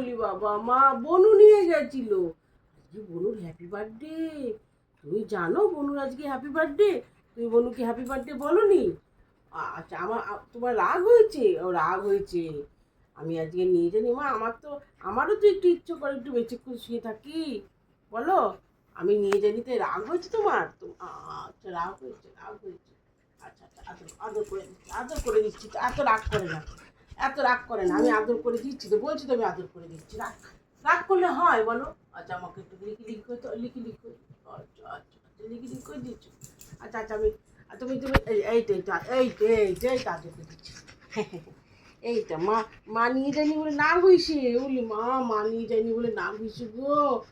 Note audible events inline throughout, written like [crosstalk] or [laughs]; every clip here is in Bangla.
বলি, বাবা মা, বনু নিয়ে গেছিল। আজকে বনুর হ্যাপি বার্থডে তুমি জানো বনুর আজকে হ্যাপি বার্থডে তুমি বনুকে হ্যাপি বার্থডে বলো নি আচ্ছা আমার তোমার রাগ হয়েছে? ও, রাগ হয়েছে। আমি আজকে নিয়ে জানি মা, আমার তো, আমারও তো একটু ইচ্ছে করে একটু বেঁচেক্ষণ শুয়ে থাকি। বলো, আমি নিয়ে জানিতে রাগ হয়েছে তোমার? তো আচ্ছা রাগ হয়েছে রাগ হয়েছে। আচ্ছা আচ্ছা আদর আদর করে আদর করে দিচ্ছি, এত রাগ করে না। এত রাগ করে না, আমি আদর করে দিচ্ছি তো, বলছি তো আমি আদর করে দিচ্ছি, রাগ রাগ করলে হয় বলো? আচ্ছা আমাকে একটু লিখি লিখি করে লিখি লিখি করে আচ্ছা আচ্ছা আচ্ছা লিখি লিখি করে দিচ্ছ। আচ্ছা আচ্ছা আমি তুমি তুমি, এই- এইটা এইটা এইটা এইটা এইটা আদর করে দিচ্ছি। [laughs] এইটা, মা মা নিয়ে যায়নি বলে না হইছে? বলি মা মা নিয়ে যায়নি বলে না হইছে গো।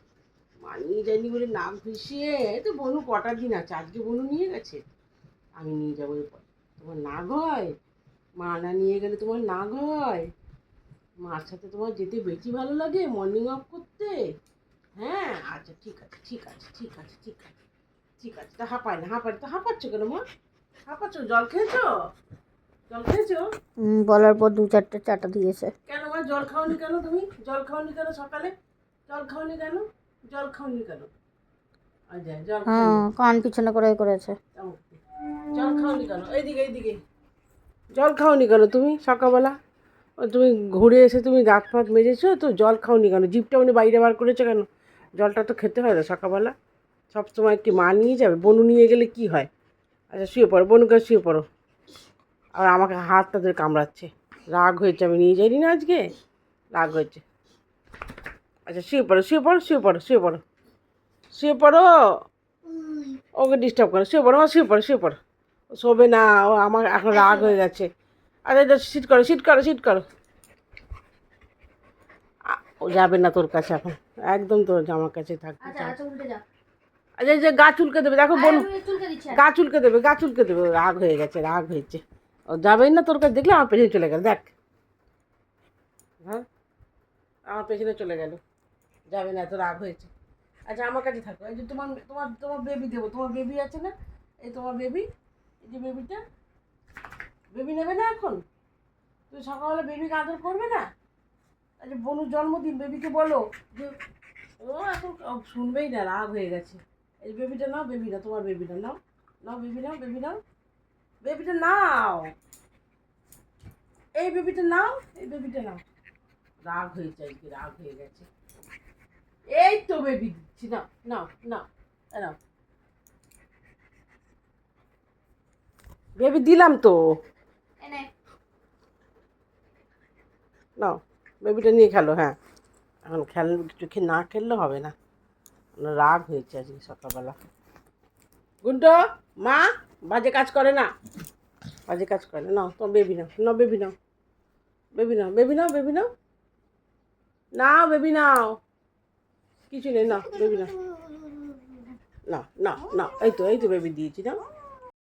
মা নিয়ে যায়নি বলে না এই তো বনু কটা দিন আছে, আজকে বনু নিয়ে গেছে। আমি নিয়ে যাব এরপর। তোমার নাগ হয়? মা না নিয়ে গেলে তোমার নাগ হয়। মার সাথে তোমার যেতে বেশি ভালো লাগে মর্নিং ওয়াক করতে। হ্যাঁ আচ্ছা ঠিক আছে ঠিক আছে ঠিক আছে ঠিক আছে ঠিক আছে। তা হাঁপায় না হাঁপায় না। তা হাঁপাচ্ছ কেন মা? হাঁপাচ্ছ? জল খেয়েছো? জল খেয়েছো? বলার পর দু চারটে চাটা দিয়েছে। কেন মা জল খাওনি কেন তুমি? জল খাওনি কেন সকালে? জল খাওনি কেন? জল খাওনি কেন? আচ্ছা জল কান পিছনে করে করেছে। জল খাওনি কেন? এইদিকে এইদিকে। জল খাওনি কেন তুমি সকালবেলা? তুমি ঘুরে এসে তুমি দাঁত ফাঁত মেজেছো, তো জল খাওনি কেন? জিপটা উনি বাইরে বার করেছ কেন? জলটা তো খেতে হয় না সকালবেলা। সব সময় কি মা নিয়ে যাবে? বনু নিয়ে গেলে কি হয়? আচ্ছা শুয়ে পড়ো, বনুকে শুয়ে পড়ো। আর আমাকে হাতটা ধরে কামড়াচ্ছে। রাগ হয়েছে, আমি নিয়ে যাইনি না আজকে। রাগ হয়েছে। আচ্ছা শুয়ে পড়ো শুয়ে পড়ো শুয়ে পড়ো শুয়ে পড়ো। শুয়ে পড়ো। ওকে ডিস্টার্ব করো। শুয়ে পড়ো, মা, শুয়ে পড়ো শুয়ে পড়ো। শোবে না ও আমার এখন রাগ হয়ে গেছে আরে সিট করো সিট করো সিট করো। ও যাবে না তোর কাছে এখন। একদম তোর জামার কাছে চায়। আচ্ছা যা আচ্ছা যে গা চুলকে দেবে দেখো বোন গা চুলকে দেবে গা চুলকে দেবে রাগ হয়ে গেছে রাগ হয়েছে। ও যাবেই না তোর কাছে দেখলে আমার পেছনে চলে গেল দেখ। হ্যাঁ? আমার পেছনে চলে গেল। যাবে না এত রাগ হয়েছে। আচ্ছা আমার কাছে থাকো। এই যে তোমার তোমার তোমার বেবি দেবো তোমার বেবি আছে না? এই তোমার বেবি এই যে বেবিটা, বেবি নেবে না এখন? তুমি সকালবেলা বেবিকে আদর করবে না? আচ্ছা বনুর জন্মদিন, বেবিকে বলো যে, ও এখন শুনবেই না, রাগ হয়ে গেছে। এই বেবিটা নাও বেবি না তোমার বেবিটা নাও। নাও, বেবি নাও বেবি নাও। বেবিটা নাও। এই বেবিটা নাও, এই বেবিটা নাও। রাগ হয়েছে আজকে রাগ হয়ে গেছে। এই তো বেবি দিচ্ছি, নাও নাও এ নাও। বেবি দিলাম তো। নাও বেবিটা নিয়ে খেলো হ্যাঁ। এখন খেল কিছু খে- না খেললে হবে না। না, রাগ হয়েছে আজকে সকালবেলা। গুন্টো মা বাজে কাজ করে না। বাজে কাজ করে না। তোমার বেবি নাও। নাও বেবি নাও। বেবি নাও বেবি নাও বেবি নাও। নাও বেবি নাও। কিছু নেই নাও বেবি নাও। না না না এই তো এই তো বেবি দিয়েছি নাও।